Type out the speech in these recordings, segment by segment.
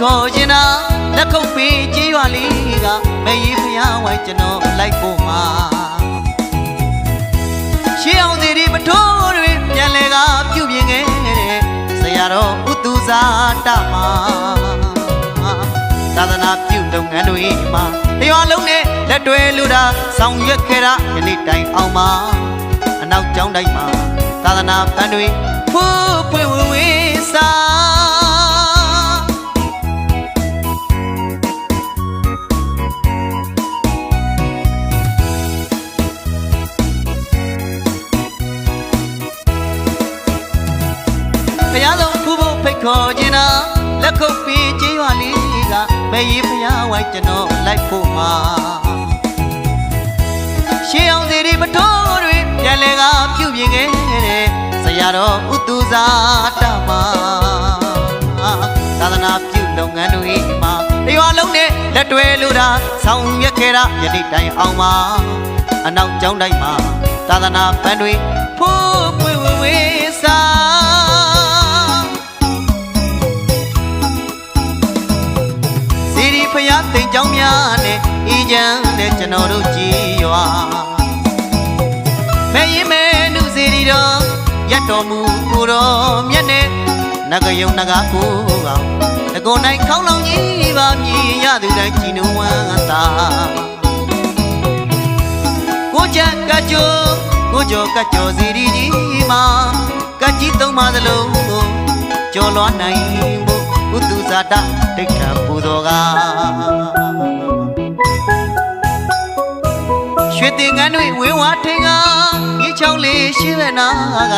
ဖို့ဖိတ်ခေါ်ခြင်းနာလက်ခုပ်ပေးကြေးရွာလေးကမရေးဖျားဝိုင်းကျွန်တော်လိုက်ဖို့မှာရှေးအောင်စီဒီပထိုးတွေပြန်လဲကပြုပြင်ခဲ့တဲ့ဆရာတော်ဥသူဇာတမှာသာသနာပြုလုပ်ငန်းတွေမှာတရွာလုံးနဲ့လက်တွဲလူတာဆောင်ရွက်ခဲ့တာယနေ့တိုင်အောင်မှာအနောက်ကျောင်းတိုင်းမှာသာသနာပန်းတွေဖို့ ဘုရားဆုံးဖူးဖို့ဖိတ်ခေါ်ခြင်းနာလက်ခုပ်ပြီးကြေးရွာလေးကမယေဘုရားဝိုင်းကျွန်တော်လိုက်ဖို့မှာရှေးအောင်စီဒီမထိုးတွေပြန်လဲကပြုပြင်ခဲ့တဲ့ဆရာတော်ဥတုဇာတမသာသနာပြုလုပ်ငန်းတွေမှာတရွာလုံးနဲ့လက်တွဲလူတာဆောင်ရွက်ခဲ့တာယနေ့တိုင်အောင်မှာအနောက်ကျောင်းတိုင်းမှာသာသနာပန်းတွေ ရီဖျားတိမ်ကြောင်းများနဲ့ဤချမ်းတဲ့ကျွန်တော်တို့ကြည်ရွာမဲရင်မဲနုစီရီတော်ရတ်တော်မူကိုတော်မြတ်နဲ့နဂယုံနဂကိုကောင်တကုံတိုင်းခေါင်းလောင်ကြီးပါမြည်ရသူတိုင်းကြည်နုံဝမ်းသာကိုချက်ကကြိုကိုကြောကကြောစီရီကြီးမှာကကြီးသုံးပါသလုံးကိုကျော်လွှားနိုင်ဖို့ဥတုဇာတဒိဋ္ဌံပူဇော်က ရွှေတင်ငန်းတွေဝင်းဝါထင်ကကြီးချောင်းလေးရှိပဲနာက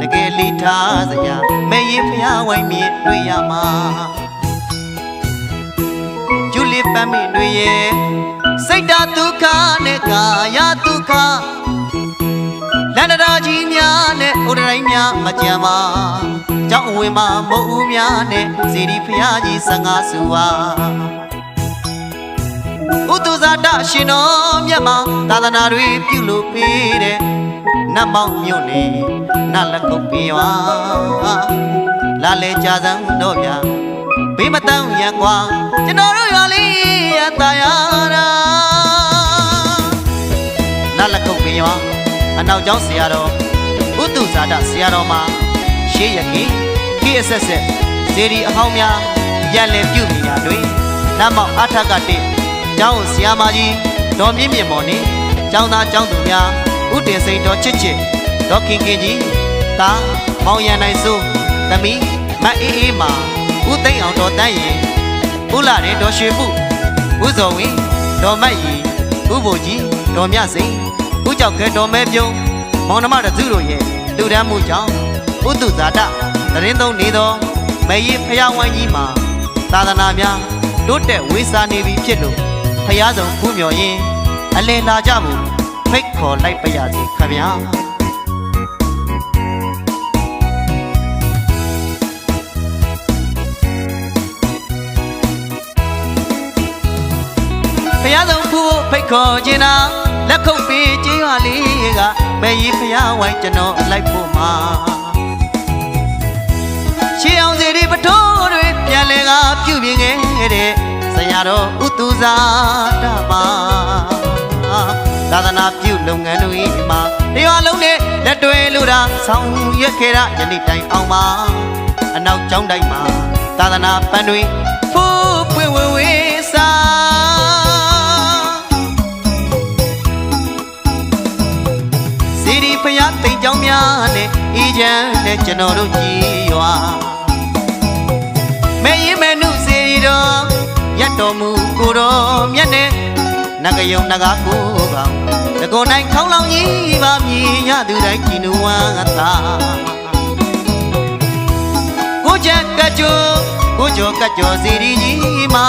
တကယ်လိထားစရာမဲရင်ဖျားဝိုင်းမြင်တွေ့ရမှာကျူလီပမ်းမိတွေရဲ့စိတ်ဓာတ်ဒုက္ခနဲ့ကာယဒုက္ခလန္ဒရာကြီးများနဲ့ဥဒရိုင်းများမကြံပါကြောင်းဝင်မှာမုတ်ဦးများနဲ့စီရီဖျားကြီးဆငါစုပါ ဥတုဇာတရှင်တော်မြတ်မှာသာသနာတွေပြုလို့ပေးတဲ့နတ်မောင်မြို့နေနတ်လက်ကုပ်ပြေဝါလာလေကြာစံတော့ဗျာဘေးမတန်းရန်ကွာကျွန်တော်တို့ရွာလေးရတာရတာနတ်လက်ကုပ်ပြေဝါအနောက်ကျောင်းဆရာတော်ဥတုဇာတဆရာတော်မှာရှေးရခင်ခေတ်အဆက်ဆက်ဇေဒီအဟောင်းများပြန်လည်ပြုမိတာတွေနတ်မောက်အထက်ကတိ ကျောင်းဆရာမကြီးဒေါ်မြင့်မြင့်မော်နေကျောင်းသားကျောင်းသူများဥတင်စိန်တော်ချစ်ချစ်ဒေါ်ခင်ခင်ကြီးတာမောင်ရန်နိုင်စိုးသမီးမအေးအေးမာဥသိမ့်အောင်တော်တန်းရင်ဥလာရင်တော်ရွှေပုဥဇော်ဝင်းဒေါ်မတ်ရီဥဘိုလ်ကြီးဒေါ်မြစိန်ဦးကြောင့်ကဲတော်မဲပြုံးမောင်နှမတစုတို့ရဲ့လူဒန်းမှုကြောင့်ဥတုဇာတသရင်သုံးနေသောမယေဖျားဝိုင်းကြီးမှာသာသနာများတိုးတက်ဝေစာနေပြီဖြစ်လို့ ဖျားဆောင်ဖူးမြော်ရင်အလယ်လာကြမှုဖိတ်ခေါ်လိုက်ပါရစေခဗျာဖျားဆောင်ဖူးဖို့ဖိတ်ခေါ်ခြင်းနာလက်ခုပ်ပေးကြေးရွာလေးကမယေဖျားဝိုင်းကျွန်တော်လိုက်ဖို့မှာရှေးအောင်စီဒီပထိုးတွေပြန်လဲကပြုပြင်ခဲ့တဲ့ ဆရာတော်ဥတုဇာတမသာသနာပြုလုပ်ငန်းတွေမှာတရွာလုံးနဲ့လက်တွဲလူတာဆောင်ရွက်ခဲ့တာယနေ့တိုင်အောင်မှာအနောက်ကျောင်းတိုင်းမှာသာသနာပန်းတွေဖိုးပွင့်ဝဝေးစာစီဒီဖျားတိမ်ကြောင်းများနဲ့ဤချမ်းနဲ့ကျွန်တော်တို့ကြည် တ်တော်မူကိုတော်မြတ်နဲ့နဂယုံနဂကိုကောင်တကုံတိုင်းခေါင်းလောင်ကြီးပါမြည်ရသူတိုင်းကြည်နူဝမ်းသာကိုချက်ကကြိုကိုကျော်ကကြော်စီရီကြီးမှာ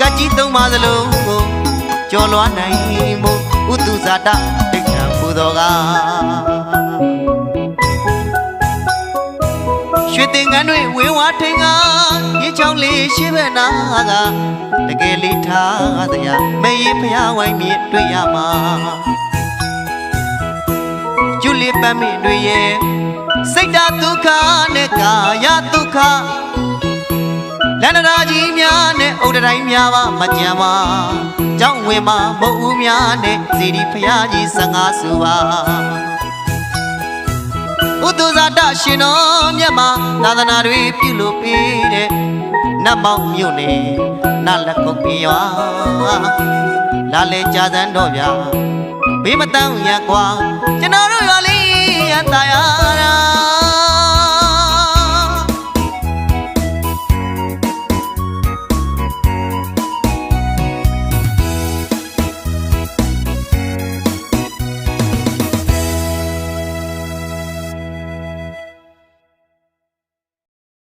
ကကြီးသုံးပါသလုံးကိုကျော်လွားနိုင်ဖို့ဥတုဇာတဒိဋ္ဌံပူတော်က င်ကန်းတွေဝင်းဝါထင်ကရေချောင်းလေးရှိဘက်နာကတကယ်လေးထားသရာမေးဖျားဝိုင်းမြင်တွေ့ရမှာကျွလီပမ်းမိတွေရဲ့စိတ်ဓာတ်ဒုက္ခနဲ့ကာယဒုက္ခရာကြီးများနဲ့ဥဒတိုင်းများပါမကြံပါကြောင်းဝင်မှာမုတ်ဦးများနဲ့စီဒီဖရာကြီးစငါစုပါ ဥဒုဇာတရှင်တော်မြတ်မှာသာသနာတွေပြုလို့ပေးတဲ့နတ်မောင်မြို့နယ်နတ်လက်ကုတ်ပြေရွာလာလေကြာစံတော့ဗျာဘေးမတန်းရကွာကျွန်တော်တို့ရွာလေးရတာယာ